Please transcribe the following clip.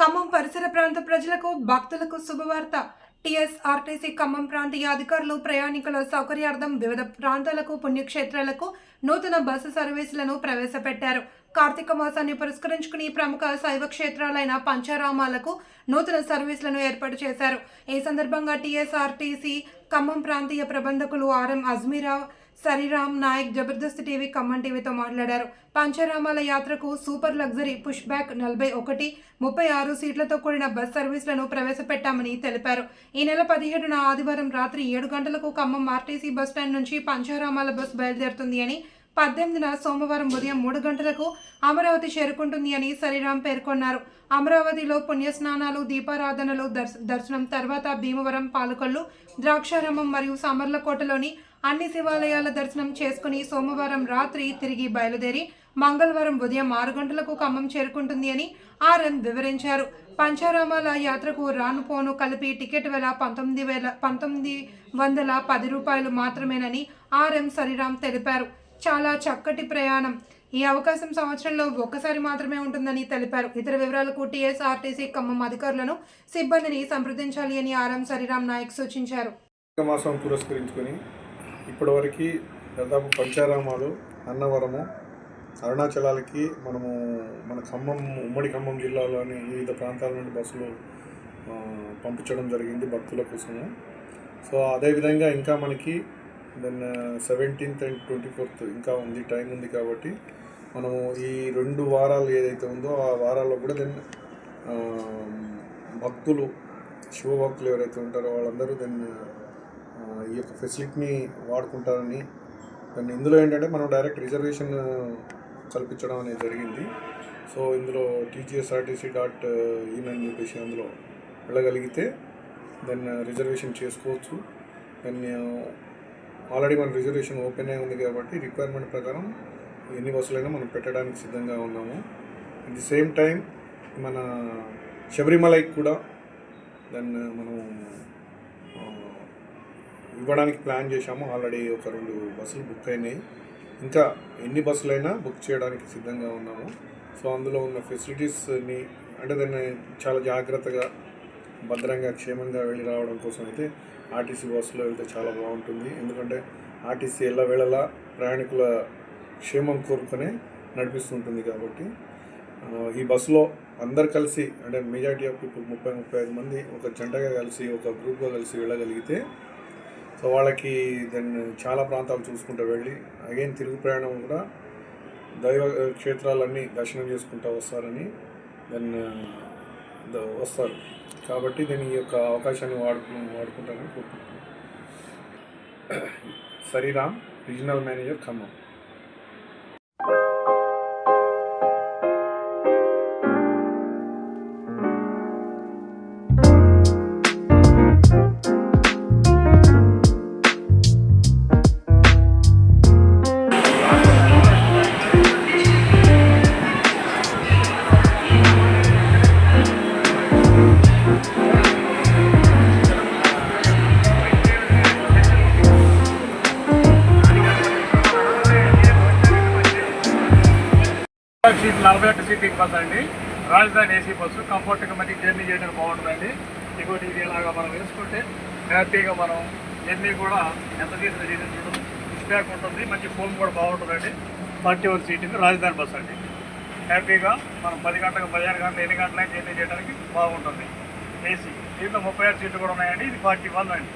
ఖమ్మం పరిసర ప్రాంత ప్రజలకు భక్తులకు శుభవార్త. టీఎస్ఆర్టీసీ ఖమ్మం ప్రాంతీయ అధికారులు ప్రయాణికుల సౌకర్యార్థం వివిధ ప్రాంతాలకు పుణ్యక్షేత్రాలకు నూతన బస్సు సర్వీసులను ప్రవేశపెట్టారు. కార్తీక మాసాన్ని పురస్కరించుకుని ప్రముఖ శైవ క్షేత్రాలైన పంచారామాలకు నూతన సర్వీసులను ఏర్పాటు చేశారు. ఈ సందర్భంగా టీఎస్ఆర్టీసీ ఖమ్మం ప్రాంతీయ ప్రబంధకులు ఆర్ఎం అజ్మీరా సరిరామ్ నాయక్ జబర్దస్త్ టీవీ ఖమ్మం టీవీతో మాట్లాడారు. పంచరామాల యాత్రకు సూపర్ లగ్జరీ పుష్ బ్యాక్ నలభై ఒకటి ముప్పై ఆరు సీట్లతో కూడిన బస్ సర్వీసులను ప్రవేశపెట్టామని తెలిపారు. ఈ నెల పదిహేడున ఆదివారం రాత్రి ఏడు గంటలకు ఖమ్మం ఆర్టీసీ బస్ స్టాండ్ నుంచి పంచారామాల బస్ బయలుదేరుతుంది అని పద్దెనిమిదిన సోమవారం ఉదయం మూడు గంటలకు అమరావతి చేరుకుంటుంది అని సరిరామ్ పేర్కొన్నారు. అమరావతిలో పుణ్యస్నానాలు దీపారాధనలు దర్శనం తర్వాత భీమవరం పాలకొల్లు ద్రాక్షారామం మరియు సమర్లకోటలోని అన్ని శివాలయాల దర్శనం చేసుకుని సోమవారం రాత్రి తిరిగి బయలుదేరి మంగళవారం ఉదయం ఆరు గంటలకు ఖమ్మం చేరుకుంటుంది అని ఆర్ఎం వివరించారు. పంచారామాల యాత్రకు రాను పోను కలిపి టికెట్ వేల పంతొమ్మిది వేల పంతొమ్మిది వందల పది రూపాయలు మాత్రమేనని ఆర్ఎం సరిరామ్ తెలిపారు. చాలా చక్కటి ప్రయాణం. ఈ అవకాశం సంవత్సరంలో ఒక్కసారి మాత్రమే ఉంటుందని తెలిపారు. ఇతర వివరాలకు టీఎస్ఆర్టీసీ ఖమ్మం అధికారులను సిబ్బందిని సంప్రదించాలి అని ఆర్ఎం సరిరామ్ నాయక్ సూచించారు. మాసం పురస్కరించుకొని ఇప్పటివరకు దాదాపు పంచారామాలు అన్నవరము అరుణాచలాలకి మనము మన ఖమ్మం ఉమ్మడి ఖమ్మం జిల్లాలోని వివిధ ప్రాంతాల నుండి బస్సులు పంపించడం జరిగింది భక్తుల కోసము. సో అదేవిధంగా ఇంకా మనకి then seventeenth and twenty fourth ఇంకా ఉంది టైం ఉంది కాబట్టి మనము ఈ రెండు వారాలు ఏదైతే ఉందో ఆ వారాల్లో కూడా దెన్ భక్తులు శివభక్తులు ఎవరైతే ఉంటారో వాళ్ళందరూ దెన్ ఈ యొక్క ఫెసిలిటీని వాడుకుంటారని. దాన్ని ఇందులో ఏంటంటే మనం డైరెక్ట్ రిజర్వేషన్ కల్పించడం అనేది జరిగింది. సో ఇందులో టీజీఎస్ఆర్టీసీ డాట్ ఇన్ అని చెప్పేసి అందులో వెళ్ళగలిగితే దాన్ని రిజర్వేషన్ చేసుకోవచ్చు. దాన్ని ఆల్రెడీ మన రిజర్వేషన్ ఓపెన్ అయి ఉంది కాబట్టి రిక్వైర్మెంట్ ప్రకారం ఎన్ని బస్సులైనా మనం పెట్టడానికి సిద్ధంగా ఉన్నాము. అట్ ది సేమ్ టైం మన శబరిమలైకి కూడా దాన్ని మనం ఇవ్వడానికి ప్లాన్ చేశాము. ఆల్రెడీ ఒక రెండు బస్సులు బుక్ అయినాయి. ఇంకా ఎన్ని బస్సులైనా బుక్ చేయడానికి సిద్ధంగా ఉన్నాము. సో అందులో ఉన్న ఫెసిలిటీస్ని అంటే దాన్ని చాలా జాగ్రత్తగా భద్రంగా క్షేమంగా వెళ్ళి రావడం కోసం అయితే ఆర్టీసీ బస్సులో వెళ్తే చాలా బాగుంటుంది. ఎందుకంటే ఆర్టీసీ ఎల్ల వేళలా ప్రయాణికుల క్షేమం కోరుకునే నడిపిస్తుంటుంది కాబట్టి ఈ బస్సులో అందరు కలిసి అంటే మెజారిటీ ఆఫ్ పీపుల్ ముప్పై ముప్పై ఐదు మంది ఒక జంటగా కలిసి ఒక గ్రూప్గా కలిసి వెళ్ళగలిగితే సో వాళ్ళకి దాన్ని చాలా ప్రాంతాలు చూసుకుంటూ వెళ్ళి అగైన్ తిరుగు ప్రయాణం కూడా దైవ క్షేత్రాలన్నీ దర్శనం చేసుకుంటూ వస్తారని దాన్ని వస్తారు. కాబట్టి నేను ఈ యొక్క అవకాశాన్ని వాడుకు వాడుకుంటానని కోరుకుంటున్నాను. Sariram regional manager Khammam. Seat నలభై ఒక్క సీటింగ్ బస్ అండి రాజధాని ఏసీ బస్సు కంఫర్ట్గా మనకి జర్నీ చేయడానికి బాగుంటుందండి. ఇంకోటి ఇది ఇలాగా మనం వేసుకుంటే హ్యాపీగా మనం జర్నీ కూడా ఎంత తీసిన చేయడం ఉంటుంది బ్యాక్ ఉంటుంది. మంచి ఫోన్ కూడా బాగుంటుందండి. Forty one seating Rajdhani bus అండి. హ్యాపీగా మనం పది గంటలకు పదిహేను గంటలు ఎన్ని గంటలైనా జర్నీ చేయడానికి బాగుంటుంది. ఏసీ. దీంట్లో ముప్పై ఆరు సీట్లు కూడా ఉన్నాయండి. ఇది ఫార్టీ వన్ అండి.